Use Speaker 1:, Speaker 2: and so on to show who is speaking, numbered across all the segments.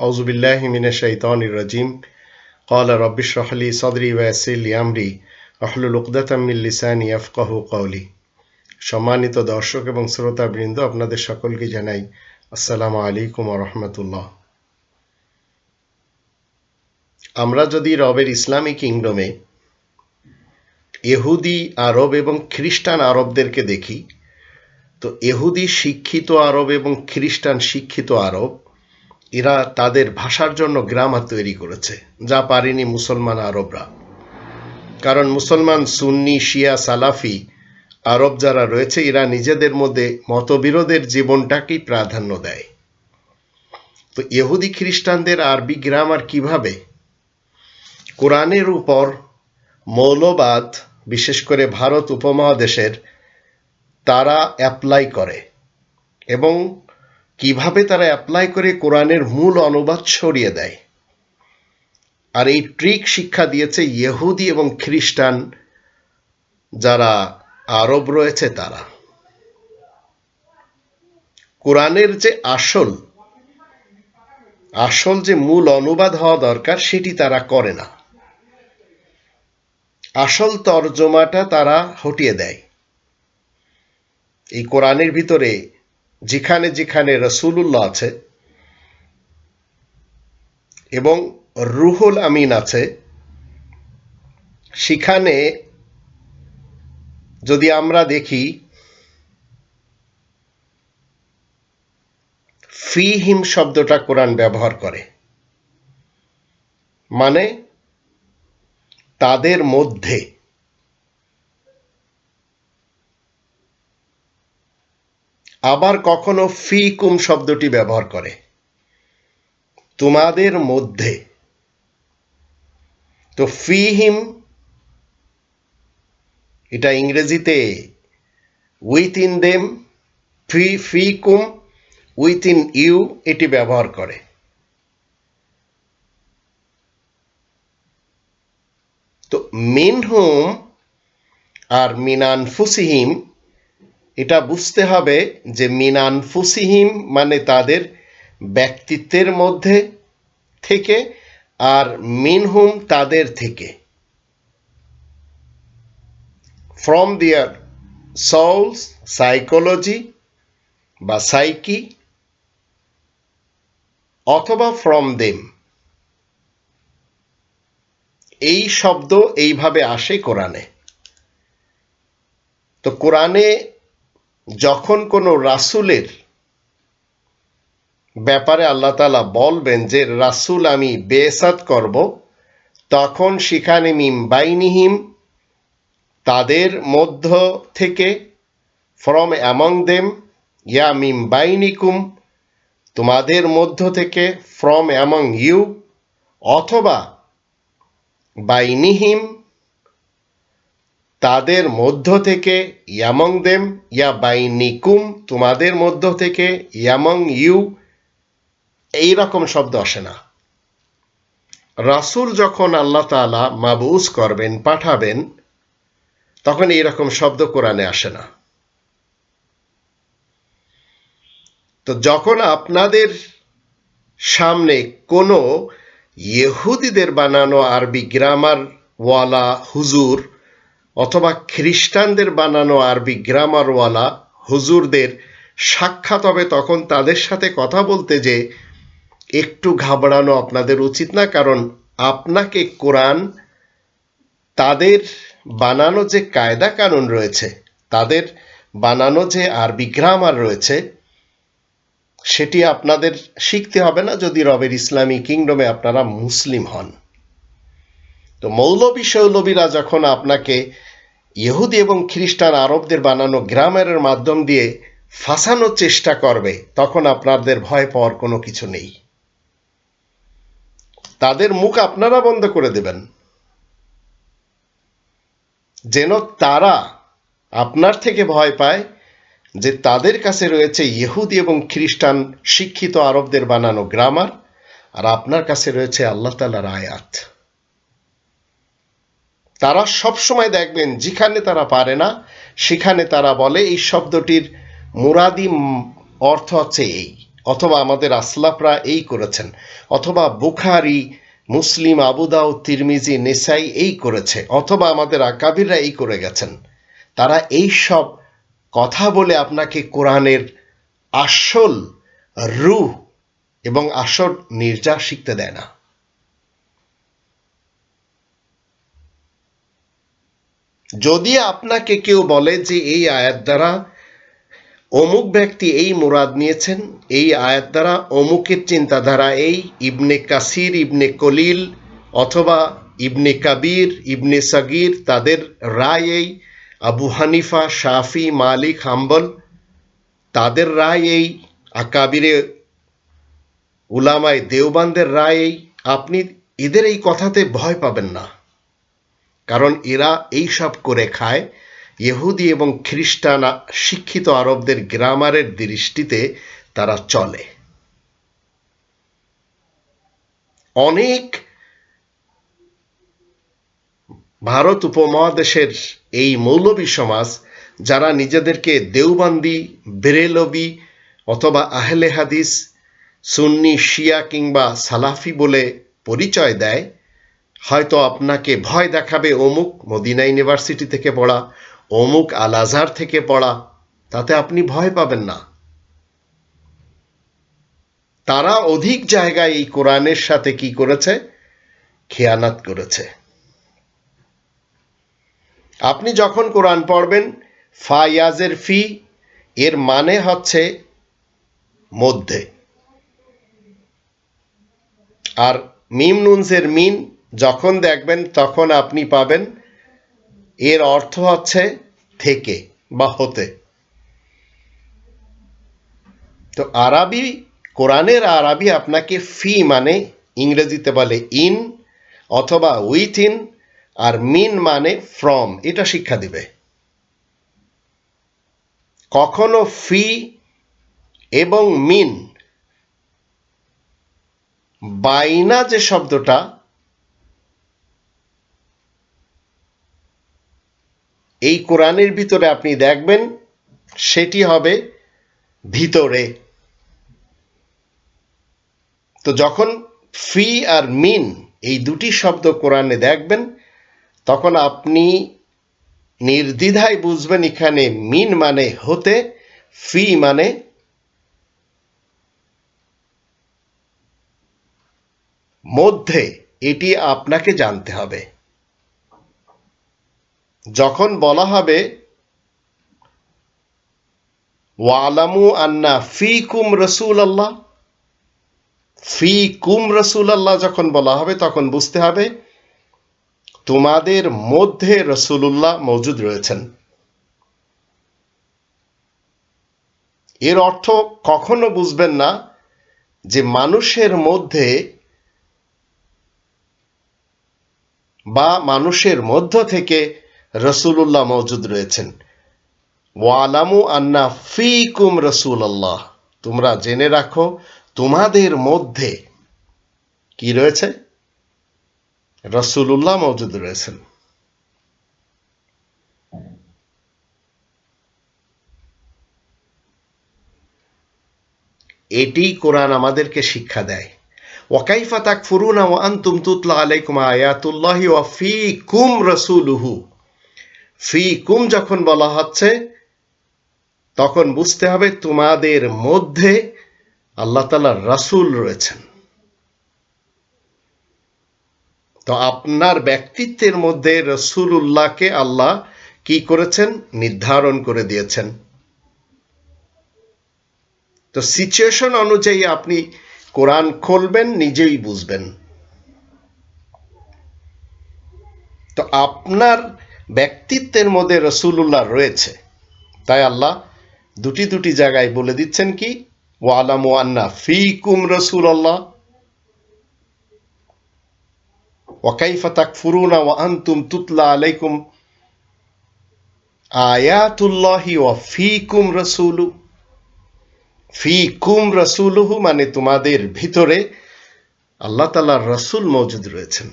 Speaker 1: أعوذ بالله من الشيطان الرجيم قال رب اشرح لي صدري ويسر لي أمري واحلل عقدة من লিসানি ইয়াফকাহু কওলি সম্মানিত দর্শক এবং শ্রোতাবৃন্দ আপনাদের সকলকে জানাই আসসালামু আলাইকুম ওয়া রাহমাতুল্লাহ আমরা যদি রবের ইসলামী কিংডমে ইহুদি আরব এবং খ্রিস্টান আরবদেরকে দেখি তো ইহুদি শিক্ষিত আরব এবং খ্রিস্টান শিক্ষিত আরব এরা তাদের ভাষার জন্য গ্রামার তৈরি করেছে, যা পারেনি মুসলমান আরবরা। কারণ মুসলমান সুন্নি, শিয়া, সালাফি আরব যারা রয়েছে, এরা নিজেদের মধ্যে মতবিরোধের জীবনটাকেই প্রাধান্য দেয়। তো ইহুদি খ্রিস্টানদের আরবি গ্রামার কীভাবে? কোরআনের উপর মৌলবাদ, বিশেষ করে ভারত উপমহাদেশের, তারা অ্যাপ্লাই করে এবং কীভাবে তারা অ্যাপ্লাই করে কোরআনের মূল অনুবাদ সরিয়ে দেয়। আর এই ট্রিক শিক্ষা দিয়েছে ইহুদি এবং খ্রিস্টান, যারা আরব রয়েছে তারা। কোরআনের যে আসল আসল যে মূল অনুবাদ হওয়া দরকার, সেটি তারা করে না। আসল তর্জমাটা তারা হটিয়ে দেয়। এই কোরআনের ভিতরে যেখানে যেখানে রসুলুল্লাহ আছে এবং রুহুল আমিন আছে, সেখানে যদি আমরা দেখি, ফিহিম শব্দটা কোরআন ব্যবহার করে। মানে তাদের মধ্যে আবার কখনো ফি কুম শব্দটি ব্যবহার করে। তোমাদের মধ্যে। তো ফিহিম, এটা ইংরেজিতে উইথ ইন দেম, ফি ফি কুম উইথ ইন ইউ, এটি ব্যবহার করে। তো মিনহুম আর মিনান ফুসিহিম এটা বুঝতে হবে যে মিনান ফুসিহিম মানে তাদের ব্যক্তিত্বের মধ্যে থেকে আর মিনহুম তাদের থেকে। ফ্রম দিয়ার সৌলস সাইকোলজি বা সাইকি অথবা ফ্রম দেম এই শব্দ এইভাবে আসে কোরআনে। তো কোরআনে যখন কোনো রাসুলের ব্যাপারে আল্লাহ তালা বলবেন যে, রাসুল আমি বেসাত করব তখন সেখানে মিম বাইনিহিম তাদের মধ্য থেকে ফ্রম অ্যামং দেম ইয়া মিম বাইনিকুম তোমাদের মধ্য থেকে ফ্রম অ্যামং ইউ অথবা বাইনিহিম তাদের মধ্য থেকে ইয়ামং দেম, ইয়া বাইনিকুম তোমাদের মধ্য থেকে ইয়ামং ইউ, এই রকম শব্দ আসে না। রাসুল যখন আল্লাহ তালা মাবুস করবেন, পাঠাবেন, তখন এইরকম শব্দ কোরআনে আসে না। তো যখন আপনাদের সামনে কোনো ইহুদিদের বানানো আরবি গ্রামার ওয়ালা হুজুর অথবা খ্রিস্টানদের বানানো আরবি গ্রামারওয়ালা হুজুরদের সাক্ষাৎ হবে তখন তাদের সাথে কথা বলতে যে, একটু ঘাবড়ানো আপনাদের উচিত না, কারণ আপনাকে কোরআন, তাদের বানানো যে কায়দা কানুন রয়েছে, তাদের বানানো যে আরবি গ্রামার রয়েছে, সেটি আপনাদের শিখতে হবে না যদি রবের ইসলামী কিংডমে আপনারা মুসলিম হন। তো মৌলবী শৌলবীরা যখন আপনাকে ইহুদি এবং খ্রিস্টান আরবদের বানানো গ্রামারের মাধ্যম দিয়ে ফাঁসানোর চেষ্টা করবে। তখন আপনাদের ভয় পাওয়ার কোনো কিছু নেই। তাদের মুখ আপনারা বন্ধ করে দেবেন। যেন তারা আপনার থেকে ভয় পায় যে তাদের কাছে রয়েছে ইহুদি এবং খ্রিস্টান শিক্ষিত আরবদের বানানো গ্রামার, আর আপনার কাছে রয়েছে আল্লাহ তালার আয়াত। তারা সব সময় দেখবেন যেখানে তারা পারে না, সেখানে তারা বলে এই শব্দটির মুরাদি অর্থ হচ্ছে এই। অথবা আমাদের আসলাফরা এই করেছেন। অথবা বুখারি, মুসলিম আবুদাউ তিরমিজি, নেসাই এই করেছে। অথবা আমাদের আকাবিররা এই করে গেছেন। তারা এই সব কথা বলে আপনাকে কোরআনের আসল রুহ এবং আসল নির্যাস শিখতে দেয় না। যদি আপনাকে কেউ বলে যে এই আয়াত দ্বারা অমুক ব্যক্তি এই মুরাদ নিয়েছেন, এই আয়াত দ্বারা অমুকের চিন্তাধারা এই ইবনে কাসির, ইবনে কলিল অথবা ইবনে কাবির, ইবনে সাগির, তাদের রায় এই আবু হানিফা, শাফি, মালিক, হাম্বল, তাদের রায় এই আকাবিরে উলামায় দেওবানদের রায় এই, আপনি এদের এই কথাতে ভয় পাবেন না। কারণ এরা এই সব করে খায়। ইহুদি এবং খ্রিস্টান শিক্ষিত আরবদের গ্রামারের দৃষ্টিতে তারা চলে। অনেক ভারত উপমহাদেশের এই মৌলবী সমাজ, যারা নিজেদেরকে দেওবান্দি, বেরেলবি অথবা আহলে হাদিস, সুন্নি, শিয়া কিংবা সালাফি বলে পরিচয় দেয় হয়তো আপনাকে ভয় দেখাবে অমুক মদিনা ইউনিভার্সিটি থেকে পড়া, অমুক আল আজহার থেকে পড়া, তাতে আপনি ভয় পাবেন না। তারা অধিক জায়গায় এই কোরআনের সাথে কি করেছে? খেয়ানাত করেছে। আপনি যখন কোরআন পড়বেন, ফায়াজের ফি, এর মানে হচ্ছে মধ্যে। আর মিম নুনসের মিন যখন দেখবেন, তখন আপনি পাবেন। এর অর্থ হচ্ছে থেকে বা হতে। তো আরবি, কোরআনের আরবি আপনাকে ফি মানে ইংরেজিতে বলে ইন অথবা উইথ ইন, আর মিন মানে ফ্রম, এটা শিক্ষা দিবে। কখনো ফি এবং মিন, বাইনা যে শব্দটা এই কোরআনের ভিতরে আপনি দেখবেন, সেটি হবে ভিতরে। তো যখন ফি আর মিন, এই দুটি শব্দ কোরআনে দেখবেন, তখন আপনি নির্দ্বিধায় বুঝবেন এখানে মিন মানে হতে, ফি মানে মধ্যে। এটি আপনাকে জানতে হবে। যখন বলা হবে, ওয়ালামু আন্না ফি কুম রসুল আল্লাহ ফি কুম রসুল আল্লাহ যখন বলা হবে, তখন বুঝতে হবে, তোমাদের মধ্যে রসুল্লাহ মজুদ রয়েছেন। এর অর্থ কখনো বুঝবেন না যে মানুষের মধ্যে বা মানুষের মধ্য থেকে রসুল্লাহ মজুদ রয়েছেন। ওয়ালামু আন্না ফি কুম রসুল তোমরা জেনে রাখো, তোমাদের মধ্যে কি রয়েছে? রসুল্লাহ মজুদ রয়েছেন। এটি কোরআন আমাদেরকে শিক্ষা দেয়। ওয়াকাইফা তাক ফুরুনা ও আন্তুম তুতলা আলাইকুম আয়াতুল্লাহি ওয়া ফি কুম রসুলুহু। ফি কুম যখন বলা হচ্ছে, তখন বুঝতে হবে তোমাদের মধ্যে আল্লাহ তালার রাসুল রয়েছেন। তো আপনার ব্যক্তিত্বের মধ্যে রসুল রসুল্লাহকে আল্লাহ কি করেছেন? নির্ধারণ করে দিয়েছেন। তো সিচুয়েশন অনুযায়ী আপনি কোরআন খুলবেন, নিজেই বুঝবেন। তো আপনার ব্যক্তিত্বের মধ্যে রসুল্লাহ রয়েছে। তাই আল্লাহ দুটি দুটি জায়গায় বলে দিচ্ছেন কি, ওয়ালামু আন্না ফি কুম রসুল আল্লাহ ওয়াকাইফা তাকফুরুনা ওয়া আনতুম তুতলা আলাইকুম আয়াতুল্লাহি ওয়া ফিকুম রসুলু। ফিকুম রসুলুহু মানে তোমাদের ভিতরে আল্লাহ তালার রসুল মজুদ রয়েছেন।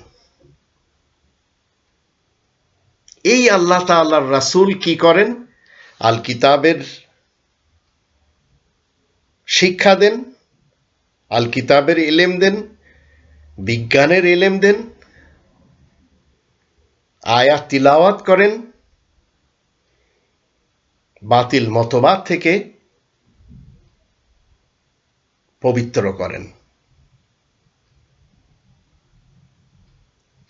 Speaker 1: এই আল্লাহ তাল্লাহর রাসুল কি করেন? আল কিতাবের শিক্ষা দেন আল কিতাবের এলেম দেন, বিজ্ঞানের এলেম দেন, আয়াত তিলাওয়াত করেন, বাতিল মতবাদ থেকে পবিত্র করেন।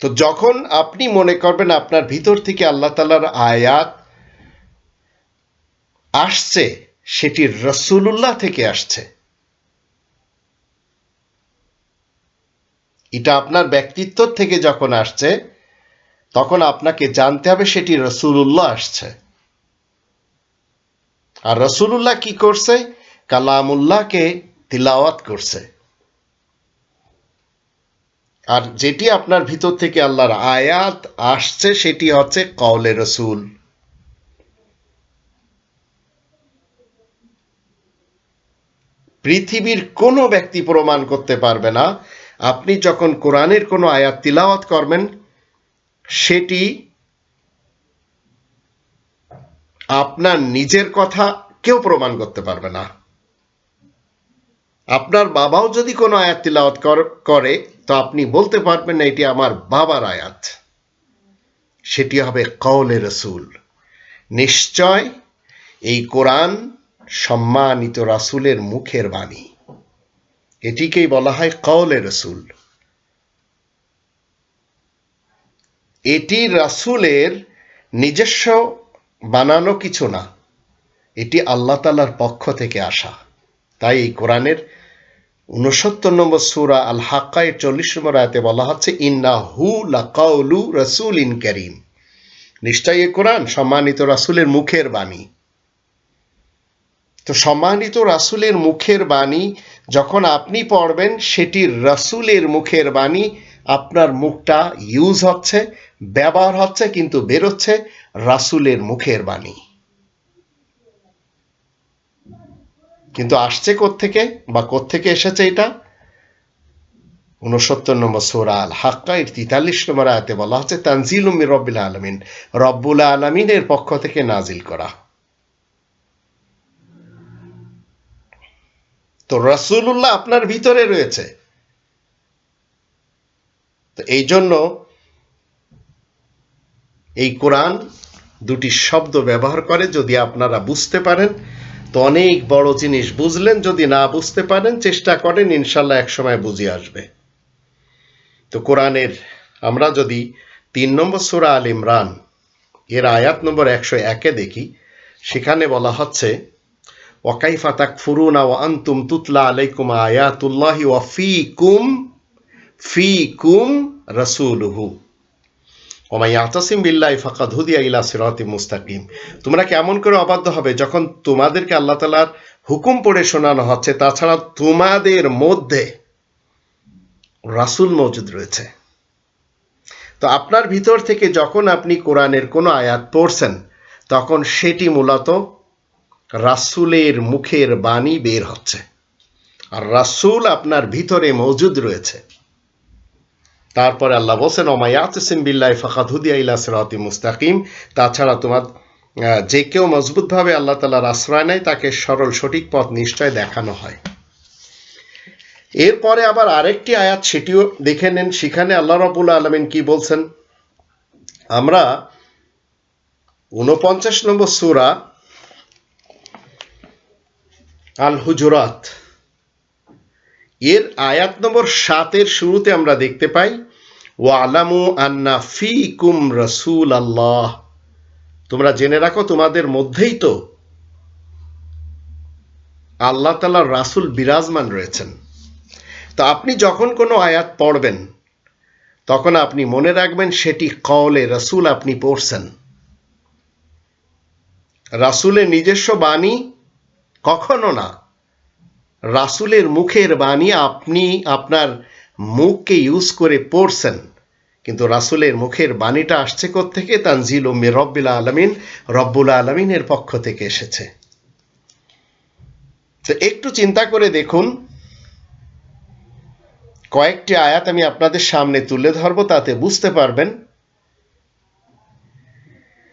Speaker 1: তো যখন আপনি মনে করবেন আপনার ভিতর থেকে আল্লাহ তালার আয়াত আসছে, সেটি রসুল্লাহ থেকে আসছে। এটা আপনার ব্যক্তিত্ব থেকে যখন আসছে, তখন আপনাকে জানতে হবে সেটি রসুল্লাহ আসছে। আর রসুল্লাহ কি করছে? কালামুল্লাহকে তিলাওয়াত করছে। আর যেটি আপনার ভিতর থেকে আল্লাহর আয়াত আসছে, সেটি হচ্ছে কওলে রসুল। পৃথিবীর কোনো ব্যক্তি প্রমাণ করতে পারবে না। আপনি যখন কোরআনের কোনো আয়াত তিলাওয়াত করবেন, সেটি আপনার নিজের কথা কেউ প্রমাণ করতে পারবে না। আপনার বাবাও যদি কোনো আয়াত তিলাওয়াত করে তো আপনি বলতে পারবেন না, এটি আমার বাবার আয়াত। সেটি হবে কওলে রসুল। নিশ্চয় এই কোরআন সম্মানিত রাসুলের মুখের বাণী। এটিকেই বলা হয় কওলে রসুল। এটি রাসুলের নিজস্ব বানানো কিছু না। এটি আল্লাহ তালার পক্ষ থেকে আসা। তাই এই কোরআনের উনসত্তর নম্বর সুরা আল হাক্কায় চল্লিশ নম্বর আয়তে বলা হচ্ছে ইন্না হু লাকাউলু রসুল ইন করিম। নিশ্চয়ই এ কোরআন সম্মানিত রাসুলের মুখের বাণী। তো সম্মানিত রাসুলের মুখের বাণী যখন আপনি পড়বেন, সেটি রাসুলের মুখের বাণী। আপনার মুখটা ইউজ হচ্ছে, ব্যবহার হচ্ছে, কিন্তু বেরোচ্ছে রাসুলের মুখের বাণী। কিন্তু আসছে থেকে বা থেকে এসেছে এটা? উনসত্তর নম্বর সোরা আল হাক্কা এর তিতাল্লিশ নম্বর আয়তে বলা হচ্ছে তানজিল উম্মি রব্বুল আলমিন, রব্বুল আলমিনের পক্ষ থেকে নাজিল করা। তো রসুল্লাহ আপনার ভিতরে রয়েছে। তো এই জন্য এই কোরআন দুটি শব্দ ব্যবহার করে যদি আপনারা বুঝতে পারেন তো অনেক বড় জিনিস বুঝলেন, যদি না বুঝতে পারেন, চেষ্টা করেন, ইনশাল্লাহ একসময় বুঝে আসবে। তো কোরআনের, আমরা যদি তিন নম্বর সুরা আল ইমরান, এর আয়াত নম্বর একশো একে দেখি, সেখানে বলা হচ্ছে, ওয়াকাইফা তাক ফুরুনা ও আন্তুম তুতলা আলাইকুম আয়াতুল্লাহি ওয়া ফি কুম ফি কুম রসুলহু। ওমাই আতাসিম ইলা মুস্তাকিম। তোমরা কেমন করে অবাধ্য হবে যখন তোমাদেরকে আল্লাহ তালার হুকুম পড়ে শোনানো হচ্ছে, তাছাড়া তোমাদের মধ্যে রাসুল মজুদ রয়েছে। তো আপনার ভিতর থেকে যখন আপনি কোরআনের কোনো আয়াত পড়ছেন, তখন সেটি মূলত রাসুলের মুখের বাণী বের হচ্ছে। আর রাসুল আপনার ভিতরে মজুদ রয়েছে। তারপরে আল্লাহ বলছেন ওমায়াতসিম বিল্লাহ ফাকাদ হুদিয়া মুস্তাকিম। তাছাড়া তোমার যে কেউ মজবুতভাবে আল্লাহ তালার আশ্রয় নেয়, তাকে সরল সঠিক পথ নিশ্চয় দেখানো হয়। এরপরে আবার আরেকটি আয়াত, সেটিও দেখে নেন। সেখানে আল্লাহ রবুল আলমিন কি বলছেন? আমরা উনপঞ্চাশ নম্বর সুরা আল হুজুরাত এর আয়াত নম্বর সাতের শুরুতে আমরা দেখতে পাই ও আলামু আন্না ফি কুম রসুল আল্লাহ তোমরা জেনে রাখো, তোমাদের মধ্যেই তো আল্লাহ তালার রাসুল বিরাজমান রয়েছেন। তো আপনি যখন কোনো আয়াত পড়বেন, তখন আপনি মনে রাখবেন সেটি কলে রসুল আপনি পড়ছেন। রাসুলের নিজস্ব বাণী কখনো না। রাসুলের মুখের বাণী আপনি আপনার মুখকে ইউজ করে পড়ছেন। কিন্তু রাসুলের মুখের বাণীটা আসছে থেকে তানজিল উম্মি রব্বিল আলমিন, রব্বুল আলমিনের পক্ষ থেকে এসেছে। তো একটু চিন্তা করে দেখুন। কয়েকটি আয়াত আমি আপনাদের সামনে তুলে ধরবো, তাতে বুঝতে পারবেন।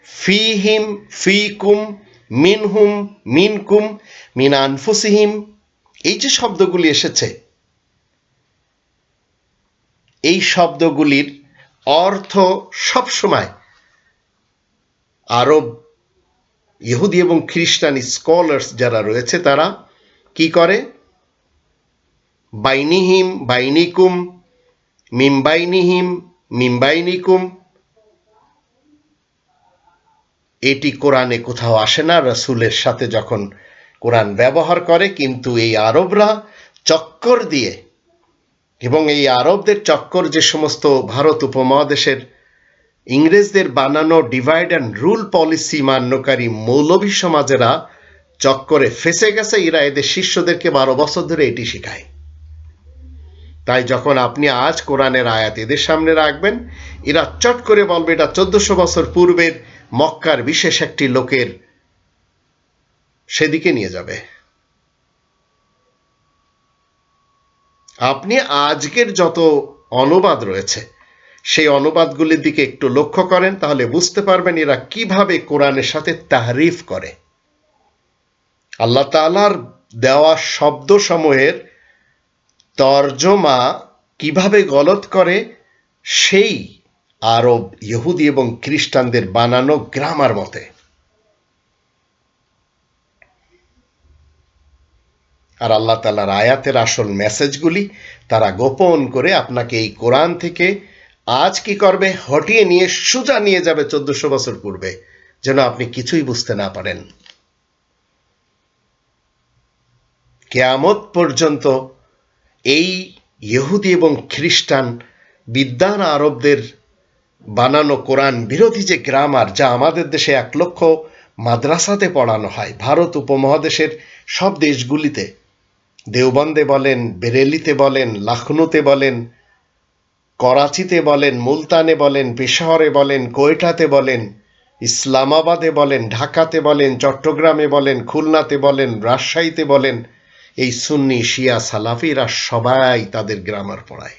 Speaker 1: ফি ফিহিম ফিকুম মিনহুম মিনকুম মিন আনফুসিহিম এই যে শব্দগুলি এসেছে, এই শব্দগুলির অর্থ সবসময় আরব, ইহুদি এবং খ্রিস্টান স্কলার্স যারা রয়েছে তারা কি করে? বাইনিহিম, বাইনিকুম, মিমবাইনিহিম, মিমবাইনিকুম। এটি কোরআনে কোথাও আসে না, রসুলের সাথে যখন কোরআন ব্যবহার করে, কিন্তু এই আরবরা চক্কর দিয়ে, এবং এই আরবদের চক্কর যে সমস্ত ভারত উপমহাদেশের ইংরেজদের বানানো ডিভাইড অ্যান্ড রুল পলিসি মান্যকারী মৌলভী সমাজেরা চক্করে ফেসে গেছে, এরা এদের শিষ্যদেরকে বারো বছর ধরে এটি শেখায়। তাই যখন আপনি আজ কোরআনের আয়াত এদের সামনে রাখবেন, এরা চট করে বলবে, এটা চোদ্দশো বছর পূর্বের মক্কার বিশেষ একটি লোকের সেদিকে নিয়ে যাবে। আপনি আজকের যত অনুবাদ রয়েছে, সেই অনুবাদগুলির দিকে একটু লক্ষ্য করেন, তাহলে বুঝতে পারবেন এরা কীভাবে কোরআনের সাথে তাহরিফ করে। আল্লাহ তালার দেওয়া শব্দ সমূহের তর্জমা কীভাবে গলত করে, সেই আরব ইহুদি এবং খ্রিস্টানদের বানানো গ্রামার মতে। আর আল্লাহ তালার আয়াতের আসল মেসেজগুলি তারা গোপন করে আপনাকে এই কোরআন থেকে আজ কি করবে, হটিয়ে নিয়ে সোজা নিয়ে যাবে চোদ্দশো বছর পূর্বে, যেন আপনি কিছুই বুঝতে না পারেন। কেয়ামত পর্যন্ত এই ইহুদি এবং খ্রিস্টান বিদ্যান আরবদের বানানো কোরআন বিরোধী যে গ্রামার, যা আমাদের দেশে এক লক্ষ মাদ্রাসাতে পড়ানো হয়, ভারত উপমহাদেশের সব দেশগুলিতে দেওবন্দে বলেন, বেরেলিতে বলেন লখনৌতে বলেন, করাচিতে বলেন, মুলতানে বলেন, পেশাওয়ারে বলেন, কোয়েটাতে বলেন, ইসলামাবাদে বলেন, ঢাকাতে বলেন, চট্টগ্রামে বলেন, খুলনাতে বলেন, রাজশাহীতে বলেন, এই সুন্নি শিয়া সালাফিরা সবাই তাদের গ্রামার পড়ায়।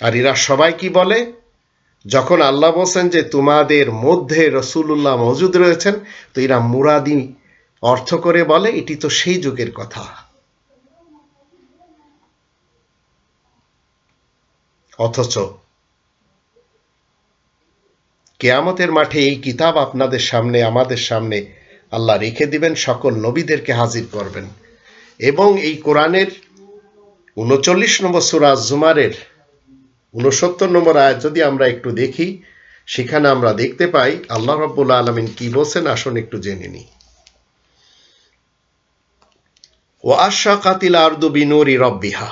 Speaker 1: আর এরা সবাই কি বলে? যখন আল্লাহ বলছেন যে, তোমাদের মধ্যে রসুল্লাহ মজুদ রয়েছেন, তো এরা মুরাদি অর্থ করে বলে, এটি তো সেই যুগের কথা। অথচ কেয়ামতের মাঠে এই কিতাব আপনাদের সামনে, আমাদের সামনে আল্লাহ রেখে দিবেন, সকল নবীদেরকে হাজির করবেন। এবং এই কোরআনের উনচল্লিশ নম্বর সুরাজ জুমারের উনসত্তর নম্বর আয়াত যদি আমরা একটু দেখি, সেখানে আমরা দেখতে পাই, আল্লাহ রব্বুল আলমিন কি বলছেন, আসুন একটু জেনে নিই। ও আশা কাতিল আর্দু বিনুরি রব্বিহা।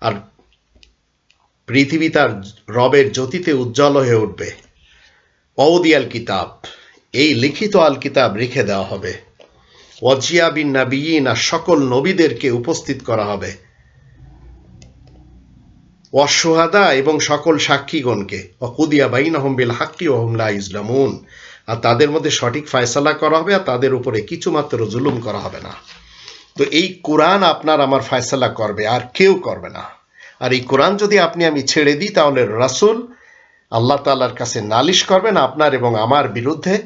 Speaker 1: আর পৃথিবী তার রবের জ্যোতিতে উজ্জ্বল হয়ে উঠবে। অউদিয়াল কিতাব, এই লিখিত আল কিতাব রেখে দেওয়া হবে। ওয়াজিয়া বিন নাবিয়িন আর সকল নবীদেরকে উপস্থিত করা হবে। অসহাদা এবং সকল সাক্ষীগণকে অকুদিয়া বাইন বিল হাক্কি ওহমলা ইসলামুন আর তাদের মধ্যে সঠিক ফায়সালা করা হবে আর তাদের উপরে কিছুমাত্র জুলুম করা হবে না। তো এই কোরআন আপনার আমার ফয়সালা করবে, আর কেউ করবে না। আর এই কোরআন যদি আপনি আমি ছেড়ে দিই, তাহলে রাসুল আল্লাহ তাল্লার কাছে নালিশ করবেন আপনার এবং আমার বিরুদ্ধে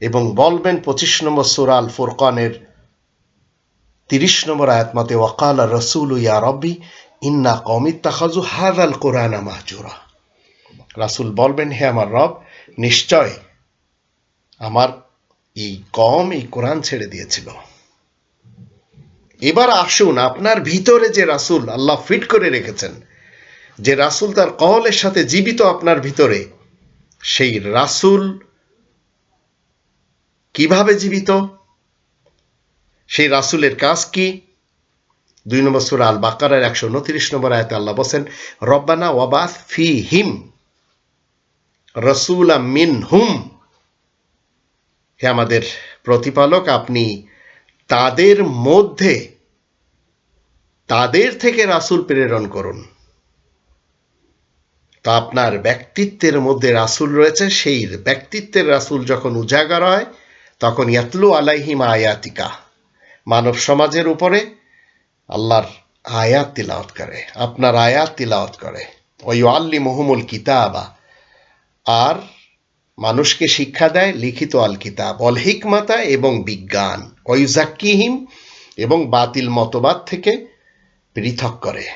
Speaker 1: এবং বলবেন পঁচিশ নম্বর সুরাল ফুরকানের তিরিশ নম্বর আয়াত মতে, ওয়াকাল রসুল ইয়া রব্বি, ইন্না কমিত তাহাজু হাদাল কোরআন মাহজুরা। রাসুল বলবেন, হে আমার রব, নিশ্চয় আমার এই কম এই কোরআন ছেড়ে দিয়েছিল। এবার আসুন আপনার ভিতরে যে রাসুল আল্লাহ ফিট করে রেখেছেন, যে রাসুল তার কহলের সাথে জীবিত আপনার ভিতরে, সেই রাসুল কীভাবে জীবিত? সেই রাসুলের কাজ কি? দুই নম্বর সুরা আল বাকারের একশো উনত্রিশ নম্বর আয়তে আল্লাহ বসেন রব্বানা ওয়াবাস ফি হিম রসুল মিন হুম হে আমাদের প্রতিপালক, আপনি তাদের মধ্যে তাদের থেকে রাসুল প্রেরণ করুন। তা আপনার ব্যক্তিত্বের মধ্যে রাসুল রয়েছে, সেই ব্যক্তিত্বের রাসুল যখন উজাগার হয়, তখন ইয়াতলু আলাইহিম আয়াতিকা। মানব সমাজের উপরে আল্লাহর আয়াত তিলাওয়াত করে, আপনার আয়াত তিলাওয়াত করে। ওই আল্লি মহুমুল কিতাবা। আর মানুষকে শিক্ষা দেয় লিখিত আল কিতাব অল হিকমাতা এবং বিজ্ঞান। ওয়ুজাক্কিহিম এবং বাতিল মতবাদ থেকে পৃথক করে,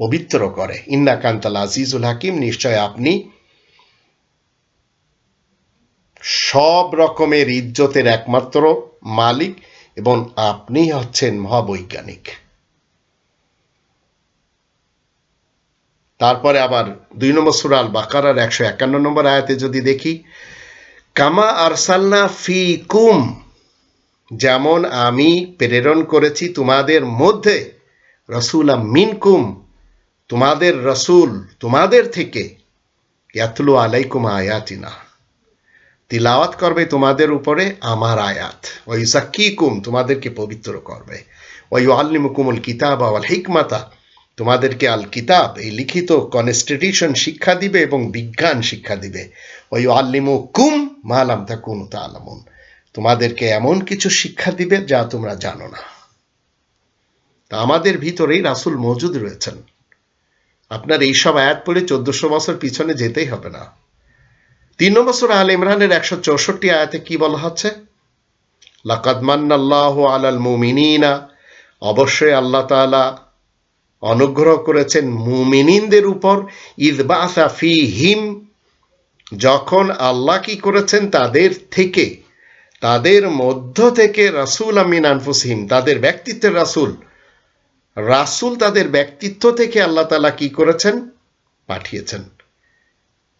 Speaker 1: পবিত্র করে। ইন্না কান্তাল আজিজুল হাকিম, নিশ্চয় আপনি সব রকমের ইজ্জতের একমাত্র মালিক এবং আপনি হচ্ছেন মহাবৈজ্ঞানিক। তারপরে আবার দুই নম্বর সুরাল বাকারার একশো একান্ন নম্বর আয়াতে যদি দেখি, কামা আরসাল্লা ফি কুম যেমন আমি প্রেরণ করেছি তোমাদের মধ্যে, রসুল মিনকুম, তোমাদের রসুল তোমাদের থেকে, ইয়াতলু আলাইকুম আয়াতিনা। তিলাওয়াত করবে তোমাদের উপরে আমার আয়াত। ওই কুম তোমাদেরকে পবিত্র করবে। ওই আল্লিমুকুমুল কিতাব আল হিকমাতা তোমাদেরকে আল কিতাব, এই লিখিত কনস্টিটিউশন শিক্ষা দিবে এবং বিজ্ঞান শিক্ষা দিবে। ওই আল্লিমু কুম মালাম তা কুন তা আলামুন তোমাদেরকে এমন কিছু শিক্ষা দিবে যা তোমরা জানো না। তা আমাদের ভিতরেই রাসুল মজুদ রয়েছেন। আপনার এইসব আয়াত পড়ে চোদ্দশো বছর পিছনে যেতেই হবে না। তিন বছর আল ইমরানের একশো চৌষট্টি আয়াতে কি বলা হচ্ছে? লাকাদমান্নাল্লাহ আলাল মুমিনিনা। অবশ্যই আল্লাহ তাআলা অনুগ্রহ করেছেন মুমিনিনদের উপর ইদবাসা ফি হিম যখন আল্লাহ কি করেছেন তাদের থেকে, তাদের মধ্য থেকে রাসুল আমিন আনফুসহিম, তাদের ব্যক্তিত্বের রাসুল রাসুল তাদের ব্যক্তিত্ব থেকে আল্লাহ তালা কি করেছেন? পাঠিয়েছেন।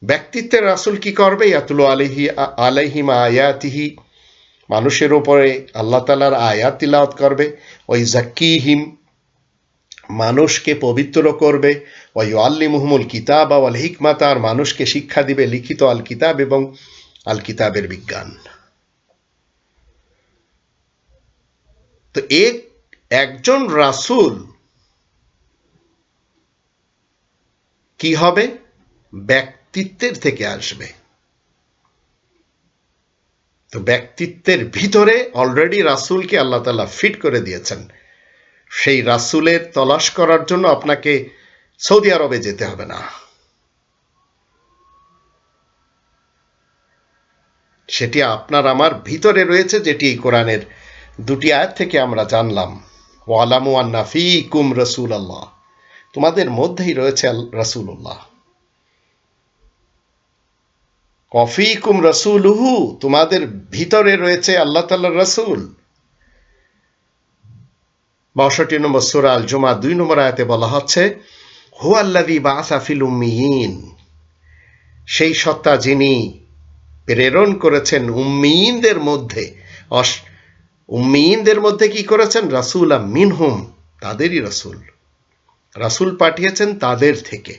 Speaker 1: ব্যক্তিত্বের রাসুল কি করবে? ইয়াতুল আলহি আলাইহিম আয়াতিহি, মানুষের উপরে আল্লাহ তালার আয়াত তিলাওয়াত করবে। ওই জাকিহিম মানুষকে পবিত্র করবে। ওই আল্লি মুহমুল কিতাব আল হিকমাতা, আর মানুষকে শিক্ষা দিবে লিখিত আল কিতাব এবং আল কিতাবের বিজ্ঞান। তো এক একজন রাসুল কি হবে? ব্যক্তিত্বের থেকে আসবে। তো ব্যক্তিত্বের ভিতরে অলরেডি রাসুলকে আল্লাহ তালা ফিট করে দিয়েছেন। সেই রাসুলের তলাশ করার জন্য আপনাকে সৌদি আরবে যেতে হবে না। সেটি আপনার আমার ভিতরে রয়েছে, যেটি এই কোরআনের দুটি আয়াত থেকে আমরা জানলাম। ওয়ালামু আন্না ফি কুম রসুল আল্লাহ তোমাদের মধ্যেই রয়েছে রসুল্লাহ কফিকুম রসুলহু, তোমাদের ভিতরে রয়েছে আল্লাহ তাল্লাহ রসুল। বাষট্টি নম্বর সুরাল জুমা দুই নম্বর আয়াতে বলা হচ্ছে হু আল্লাদি বা আসাফিল উম্মিন সেই সত্তা যিনি প্রেরণ করেছেন উম্মিনদের মধ্যে উম্মিনদের মধ্যে কি করেছেন? রাসুল মিনহুম, তাদেরই রাসুল। রাসুল পাঠিয়েছেন তাদের থেকে।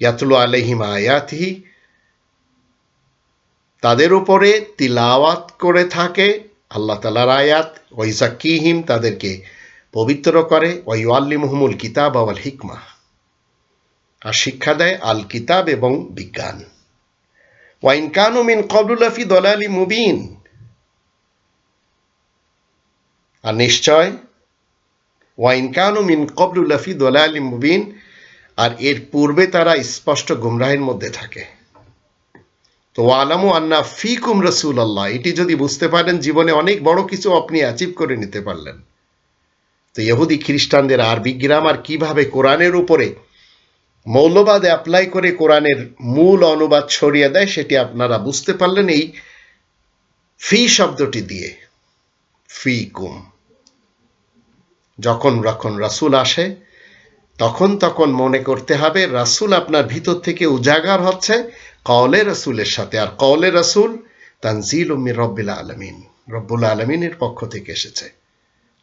Speaker 1: ইয়াতুল আলহিম আয়াতহি, তাদের উপরে তিলাওয়াত করে থাকে, আল্লাহ তালার আয়াত ওইজাকিহিম তাদেরকে পবিত্র করে ওই আল্লি মুহমুল কিতাব আল হিকমা। আর শিক্ষা দেয় আল কিতাব এবং বিজ্ঞান। ওয়াইন কানু মিন কবলুলাফি দলালি মুবিন। আর নিশ্চয় ওয়াইন কানু মিন কবলুলাফি দলালি মুবিন। আর এর পূর্বে তারা স্পষ্ট গুমরাহের মধ্যে থাকে। তো আলামু আন্না ফিকুম রসুল আল্লাহ এটি যদি বুঝতে পারেন, জীবনে অনেক বড় কিছু আপনি অ্যাচিভ করে নিতে পারলেন। তো ইহুদি খ্রিস্টানদের আরবি গ্রামার কীভাবে কোরআনের উপরে মৌলবাদ অ্যাপ্লাই করে কোরআনের মূল অনুবাদ ছড়িয়ে দেয় সেটি আপনারা বুঝতে পারলেন এই ফি শব্দটি দিয়ে। ফি কুম যখন যখন রাসুল আসে, তখন তখন মনে করতে হবে রাসুল আপনার ভিতর থেকে উজাগার হচ্ছে, কওলে রসুলের সাথে। আর কওলে রসুল তানজিল উম্মির রব্বিল আলমিন। রব্বুল আলমিনের পক্ষ থেকে এসেছে।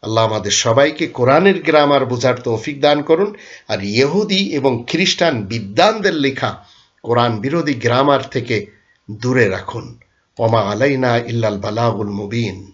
Speaker 1: আল্লাহ আমাদের সবাইকে কোরআনের গ্রামার বোঝার তৌফিক দান করুন। আর ইহুদি এবং খ্রিস্টান বিদ্বানদের লেখা কোরআন বিরোধী গ্রামার থেকে দূরে রাখুন। ওমা আলাইনা ইল্লাল বালাগুল মুবিন।